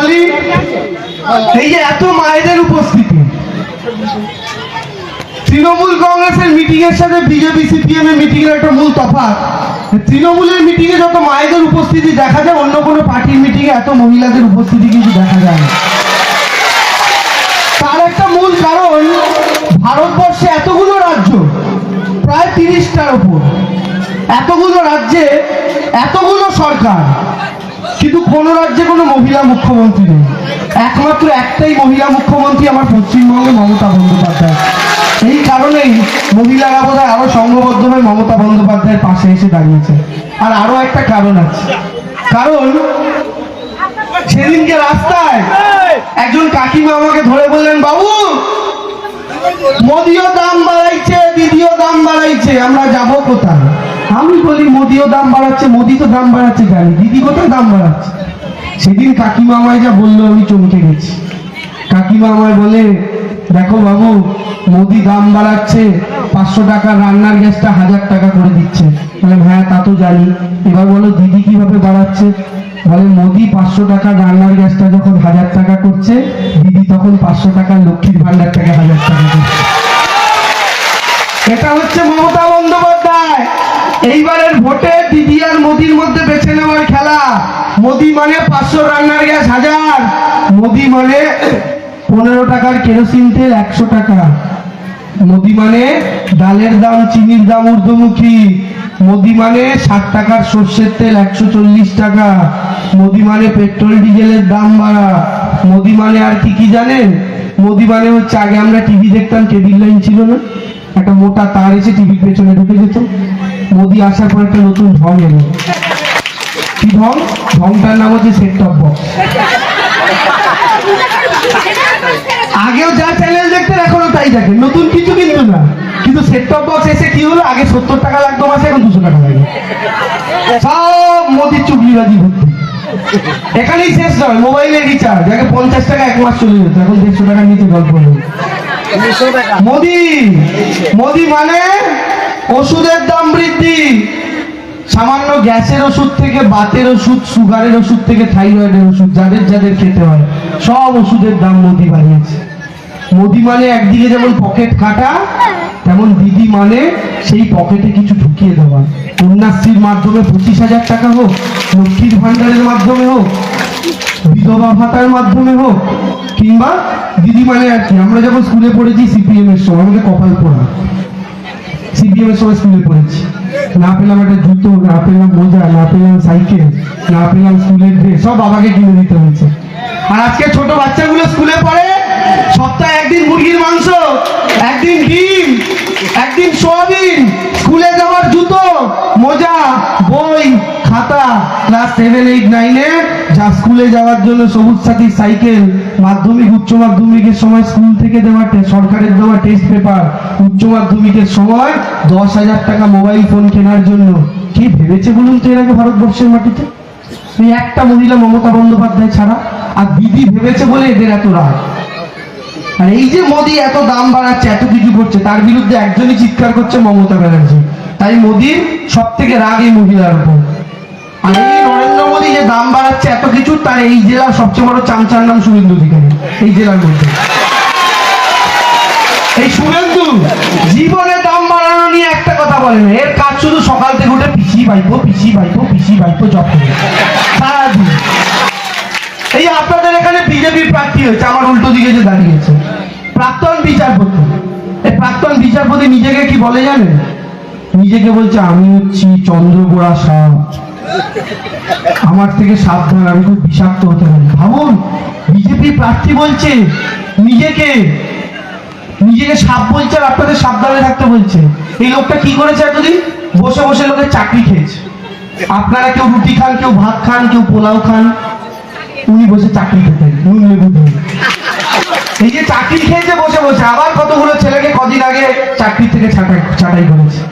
বলি, এই যে এত মায়েদের উপস্থিতি। তৃণমূল কংগ্রেসের মিটিং এর সাথে বিজেপি সিপিএম এর মিটিং এর একটা মূল তফাৎ। তৃণমূলের মিটিং এ যত মায়েদের উপস্থিতি দেখা যায়, অন্য কোনো পার্টির মিটিং এ এত মহিলাদের উপস্থিতি কিন্তু দেখা যায় তার একটা মূল কারণ, ভারতবর্ষে এতগুলো রাজ্য, প্রায় তিরিশটার উপর, এতগুলো রাজ্যে এতগুলো সরকার কিন্তু কোন রাজ্যে কোনো মহিলা মুখ্যমন্ত্রী নেই। একমাত্র একটাই মহিলা মুখ্যমন্ত্রী আমার পশ্চিমবঙ্গে মমতা বন্দ্যোপাধ্যায়। এই কারণেই মহিলারা বোধ হয় আরও সংঘবদ্ধভাবে মমতা বন্দ্যোপাধ্যায়ের পাশে এসে দাঁড়িয়েছে। আর আরও একটা কারণ আছে। কারণ সেদিনকে রাস্তায় একজন কাকিমা আমাকে ধরে বললেন, বাবু, মোদিও দাম বাড়াইছে, দিদিও দাম বাড়াইছে, আমরা যাব কোথায়? আমি বলি, মোদিও দাম বাড়াচ্ছে, মোদি তো দাম বাড়াচ্ছে জানি। দিদি কোথায় দাম বাড়াচ্ছে? সেদিন কাকিমা আমায় যা বলল, আমি চমকে গেছি। কাকিমা আমায় বলে, দেখো বাবু, মোদি দাম বাড়াচ্ছে, পাঁচশো টাকা, রান্নার গ্যাসটা হাজার টাকা করে দিচ্ছে। বলে হ্যাঁ তা তো জানি। এবার বলো, দিদি কীভাবে বাড়াচ্ছে? বলে, মোদি পাঁচশো টাকা, রান্নার গ্যাসটা যখন হাজার টাকা করছে, দিদি তখন পাঁচশো টাকা, লক্ষ্মীর ভান্ডার টাকা হাজার টাকা করছে। এটা হচ্ছে মমতা বন্দ্যোপাধ্যায়। এইবারের ভোটে দিদি আর মোদির মধ্যে বেছে নেওয়ার খেলা। মোদি মানে পাঁচশো রান্নার গ্যাস হাজার। মোদি মানে পনেরো টাকার কেরোসিন তেল একশো টাকা। মোদি মানে ডালের দাম, চিনির দাম ঊর্ধ্বমুখী। মোদি মানে ষাট টাকার সর্ষের তেল একশো চল্লিশ টাকা। মোদি মানে পেট্রোল, ডিজেলের দাম বাড়া। মোদি মানে আর কি কি জানেন? মোদি মানে হচ্ছে আগে আমরা টিভি দেখতাম কেবিল লাইন ছিল না। একটা মোটা তার এসে টিভির পেছনে ঢুকে যেত। মোদি আসার পর একটা নতুন ঢং এলো। কি ঢং? ঢংটার নাম হচ্ছে সেট টপ বক্স। আগেও যা চ্যানেল দেখতেন এখনও তাই দেখেন। নতুন কিছু কিন্তু না। কিন্তু সেট টপ বক্স এসে কি হলো? আগে সত্তর টাকা লাগতো মাসে এখন দুশো টাকা লাগে। সব মোদির চুগলিবাজি ভর্তি। এখানেই শেষ নয় মোবাইলের রিচার্জ আগে পঞ্চাশ টাকা এক মাস চলে যেত এখন দেড়শো টাকার নিচে গল্প মোদি! মোদি মানে ওষুধের দাম বৃদ্ধি। সামান্য গ্যাসের ওষুধ থেকে বাতের ওষুধ, সুগারের ওষুধ থেকে থাইরয়েডের ওষুধ, যাদের যাদের খেতে হয়, সব ওষুধের দাম মোদি বাড়িয়েছে। মোদি মানে একদিকে যেমন পকেট কাটা, তেমন দিদি মানে সেই পকেটে কিছু ঢুকিয়ে দেওয়া। কন্যাশ্রীর মাধ্যমে পঁচিশ হাজার টাকা হোক, লক্ষ্মীর ভান্ডারের মাধ্যমে হোক, বিধবা ভাতার মাধ্যমে হোক, কিংবা দিদি মানে আর কি, আমরা যখন স্কুলে পড়েছি সিপিএম এর সময়, আমাদের কপাল পোড়া। সিপিএম এর সময় স্কুলে পড়েছি। না পেলাম একটা জুতো, না পেলাম মোজা, না পেলাম সাইকেল, না পেলাম স্কুলের ড্রেস সব বাবাকে কিনে দিতে হয়েছে। আর আজকে ছোট বাচ্চাগুলো স্কুলে পড়ে সপ্তাহে একদিন মুরগির মাংস একদিন ডিম একদিন সোয়াবিন স্কুলে যাওয়ার জুতো মোজা বই খাতা ক্লাস সেভেন এইট নাইনে যা স্কুলে যাওয়ার জন্য সবুজ সাথী সাইকেল মাধ্যমিক, উচ্চ মাধ্যমিকের সময় স্কুল থেকে দেওয়া সরকারের দেওয়া টেস্ট পেপার উচ্চ মাধ্যমিকের সময় দশ হাজার টাকা মোবাইল ফোন কেনার জন্য। কি ভেবেছে বলুন তো এর আগে ভারতবর্ষের মাটিতে? এই একটা মহিলা মমতা বন্দ্যোপাধ্যায় ছাড়া, আর দিদি ভেবেছে বলে এদের এত রাগ। আর এই যে মোদি এত দাম বাড়াচ্ছে, এত কিছু করছে, তার বিরুদ্ধে একজনই চিৎকার করছে মমতা ব্যানার্জি। তাই মোদির সব থেকে রাগ এই মহিলার উপর। এই আপনাদের এখানে বিজেপির প্রার্থী হয়েছে, আমার উল্টো দিকে যে দাঁড়িয়েছে প্রাক্তন বিচারপতি। এই প্রাক্তন বিচারপতি নিজেকে কি বলে জানেন? নিজেকে বলছে, আমি হচ্ছি চন্দ্রবোড়া সাপ আমার থেকে সাবধান, আমি খুব বিষাক্ত হতে পারি। ভাবুন, বিজেপি প্রার্থী বলছে, নিজেকে নিজেকে সাপ বলছে আর আপনাদের সাবধানে থাকতে বলছে। এই লোকটা কি করেছে এতদিন? বসে বসে লোকের চাকরি খেয়েছে। আপনারা কেউ রুটি খান, কেউ ভাত খান, কেউ পোলাও খান, উনি বসে চাকরি খেতেন, নুন লেবু দিয়ে। এই যে চাকরি খেয়েছে বসে বসে, আবার কতগুলো ছেলেকে কদিন আগে চাকরি থেকে ছাঁটাই ছাঁটাই করেছে।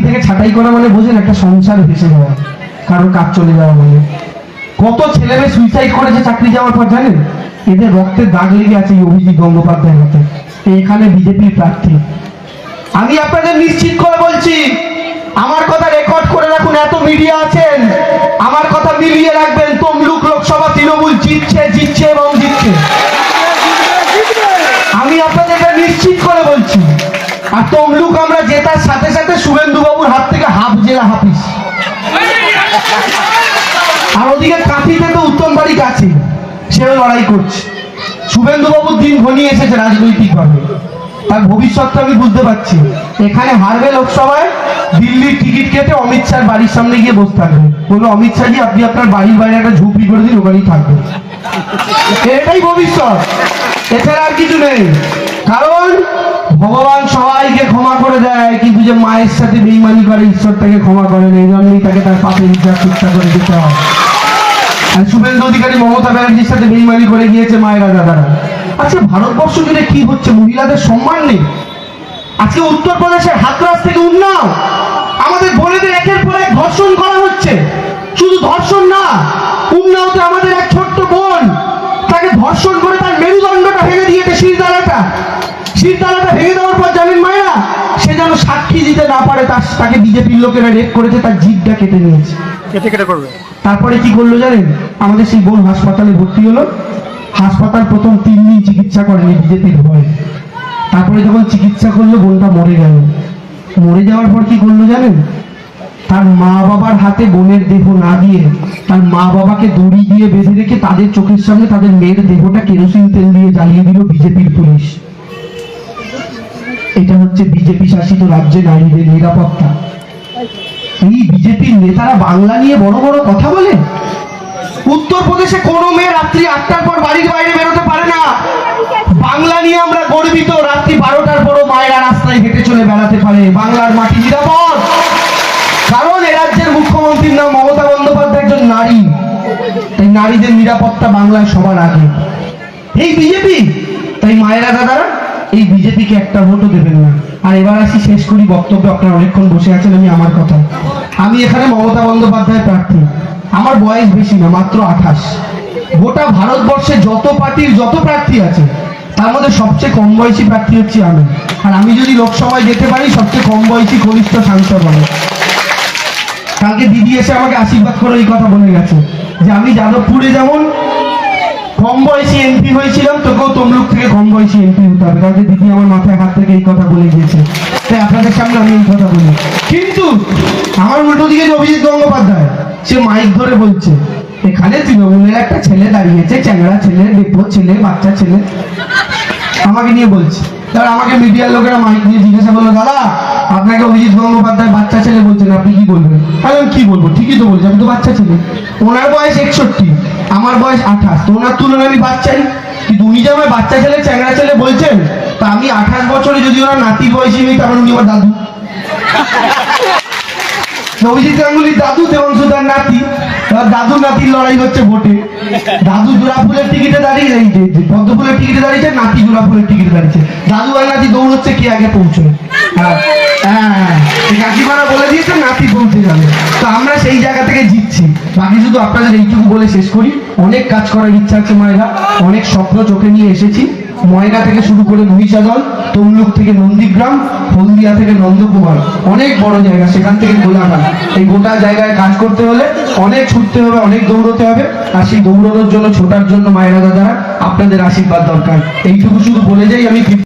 চাকরি থেকে ছাঁটাই করা মানে বোঝেন একটা সংসার ভেসে যাওয়া, কারও কাজ চলে যাওয়া মানে। কত ছেলে মেয়ে সুইসাইড করেছে চাকরি যাওয়ার পর জানেন? এদের রক্তের দাগ লেগে আছে এই অভিজিৎ গঙ্গোপাধ্যায়ের হাতে। এখানে বিজেপির প্রার্থী। আমি আপনাদের নিশ্চিত করে বলছি, আমার কথা রেকর্ড করে রাখুন, এত মিডিয়া আছেন। আমার কথা মিলিয়ে রাখবেন, তমলুক লোকসভা তৃণমূল জিতছে জিতছে এবং জিতছে। আমি আপনাদেরকে নিশ্চিত করে বলছি, আর তমলুক জেতার সাথে সাথে শুভেন্দু বাবুর হাত থেকে হাফ জেলা হাফিস। আর ওদিকে কাঁথিতে তো উত্তম বাড়ি কাছে, সেও লড়াই করছে। শুভেন্দু বাবুর দিন ঘনিয়ে এসেছে রাজনৈতিকভাবে তার ভবিষ্যৎটা আমি বুঝতে পারছি। এখানে হারবে লোকসভায়, দিল্লির টিকিট কেটে অমিত শাহর বাড়ির সামনে গিয়ে বসে থাকবে। বলল, অমিত শাহজি, আপনি আপনার বাড়ির বাইরে একটা ঝুপড়ি করে দিন, ওখানেই থাকবেন। এটাই ভবিষ্যৎ। এছাড়া আর কিছু নেই। কারণ ভগবান সবাইকে ক্ষমা করে দেয়, কিন্তু যে মায়ের সাথে বেইমানি করে ঈশ্বর তাকে ক্ষমা করেন এই জন্যই তাকে তার পাপে হিসাব শিক্ষা করে দিতে হয়। আর শুভেন্দু অধিকারী মমতা ব্যানার্জির সাথে বেইমানি করে গিয়েছে মায়েরা, দাদারা। আচ্ছা ভারতবর্ষ জুড়ে কি হচ্ছে? মহিলাদের সম্মান নেই। আজকে উত্তরপ্রদেশের হাতরাস থেকে উন্নাও। আমাদের বোনেদের একের পর এক ধর্ষণ করা হচ্ছে। শুধু ধর্ষণ না, উন্নাওতে আমাদের এক ছোট্ট বোন, তাকে ধর্ষণ করে তার মেরুদণ্ডটা ভেঙে দিয়েছে শিরদালাটা শিরদালাটা যেন দিতে না পারে তার তাকে বিজেপির লোকেরা রেপ করেছে তার জিভটা কেটে নিয়েছে। কেটে কেটে করবে। তারপরে কি করল জানেন? আমাদের সেই বোন হাসপাতালে ভর্তি হলো। হাসপাতাল প্রথম তিন দিন চিকিৎসা করেনি বিজেপির ভয়ে। তারপরে যখন চিকিৎসা করল বোনটা মরে গেল। মরে যাওয়ার পর কি করল জানেন? তার মা বাবার হাতে বোনের দেহ না দিয়ে তার মা বাবাকে দড়ি দিয়ে বেঁধে রেখে তাদের চোখের সামনে তাদের মেয়ের দেহটা কেরোসিন তেল দিয়ে জ্বালিয়ে দিল বিজেপির পুলিশ। এটা হচ্ছে বিজেপি শাসিত রাজ্যে নারীদের নিরাপত্তা। এই বিজেপির নেতারা বাংলা নিয়ে বড় বড় কথা বলে? উত্তরপ্রদেশে কোনো মেয়ে রাত্রি আটটার পর বাড়ির বাইরে বেরোতে পারে না। বাংলা নিয়ে আমরা গর্বিত, রাত্রি বারোটার পরও মায়েরা রাস্তায় হেঁটে চলে বেড়াতে পারে। বাংলার মাটি নিরাপদ। কারণ এ রাজ্যের মুখ্যমন্ত্রীর নাম মমতা বন্দ্যোপাধ্যায় একজন নারী। তাই নারীদের নিরাপত্তা বাংলায় সবার আগে। এই বিজেপি? তাই মায়েরা দাদারা এই বিজেপিকে একটা ভোটও দেবেন না। আর এবার আসি শেষ করি বক্তব্য, আপনারা অনেকক্ষণ বসে আছেন, আমি আমার কথা। আমি এখানে মমতা বন্দ্যোপাধ্যায় প্রার্থী। আমার বয়স বেশি না, মাত্র আঠাশ। গোটা ভারতবর্ষে যত পার্টির যত প্রার্থী আছে, তার মধ্যে সবচেয়ে কম বয়সী প্রার্থী হচ্ছে আমি। আর আমি যদি লোকসভায় যেতে পারি, সবচেয়ে কম বয়সী কনিষ্ঠ সাংসদ হবে কালকে দিদি এসে আমাকে আশীর্বাদ করে এই কথা বলে গেছে, যে আমি যাদবপুরে যেমন কম বয়সী এমপি হয়েছিলাম তোকেও তমলুক থেকে কম বয়সী এমপি হতে হবে। তাদের দিদি আমার মাথায় হাত থেকে এই কথা বলে গিয়েছে। তাই আপনাদের সামনে আমি এই কথা বলি। কিন্তু আমার উল্টো দিকে অভিজিৎ গঙ্গোপাধ্যায়, সে মাইক ধরে বলছে, এখানে তৃণমূলের একটা ছেলে দাঁড়িয়েছে, চ্যাংড়া ছেলে ছেলে, বাচ্চা ছেলে। আমাকে নিয়ে বলছে। এবার আমাকে মিডিয়ার লোকেরা মাইক দিয়ে জিজ্ঞাসা করল, দাদা, আপনাকে অভিজিৎ গঙ্গোপাধ্যায় বাচ্চা ছেলে বলছেন, আপনি কি বলবেন? আমি কি বলব? ঠিকই তো বলছি, আমি তো বাচ্চা ছেলে। ওনার বয়স একষট্টি, আমার বয়স আঠাশ, তো ওনার তুলনায় আমি বাচ্চাই। কিন্তু উনি যে আমার বাচ্চা ছেলে চ্যাংরা ছেলে বলছেন, তা আমি আঠাশ বছরে যদি ওনার নাতি বয়সী হই তাহলে উনি আমার দাদু। অভিজিৎ গাঙ্গুলির দাদু দেবাংশু তার নাতি দাদু নাতির লড়াই হচ্ছে ভোটে। দাদু জোড়া ফুলের টিকিটে দাঁড়িয়ে পদ্ম ফুলের টিকিটে দাঁড়িয়েছে, নাতি জোড়া ফুলের টিকিটে দাঁড়িয়েছে। দাদু আর নাতি দৌড়চ্ছে কে আগে পৌঁছবে? হ্যাঁ। হ্যাঁ। পৌঁছে যাবে। তো আমরা সেই জায়গা থেকে জিতছি। বাকি শুধু আপনাদের এইটুকু বলে শেষ করি। অনেক কাজ করার ইচ্ছা আছে মায়েরা। অনেক স্বপ্ন চোখে নিয়ে এসেছি। ময়না থেকে শুরু করে মহিষাদল, তমলুক থেকে নন্দীগ্রাম, হলদিয়া থেকে নন্দকুমার। অনেক বড় জায়গা, সেখান থেকে গোলাঘাট। এই গোটা জায়গায় কাজ করতে হলে অনেক ছুটতে হবে, অনেক দৌড়তে হবে, আর সেই দৌড়ানোর জন্য, ছোটার জন্য মায়েরা দাদারা আপনাদের আশীর্বাদ দরকার। এইটুকু শুধু বলে যাই, আমি